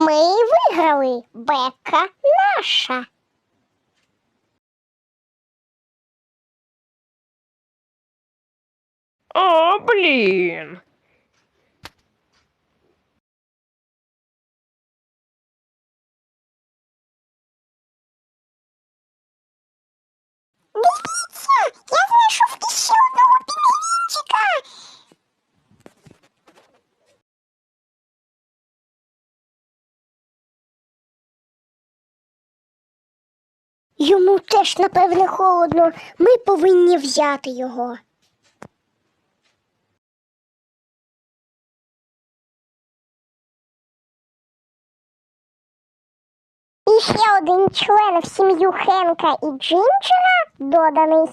Ми виграли. Бека наша. О, блін. Йому теж, напевне, холодно. Ми повинні взяти його. І ще один член в сім'ю Хенка і Джинджера доданий.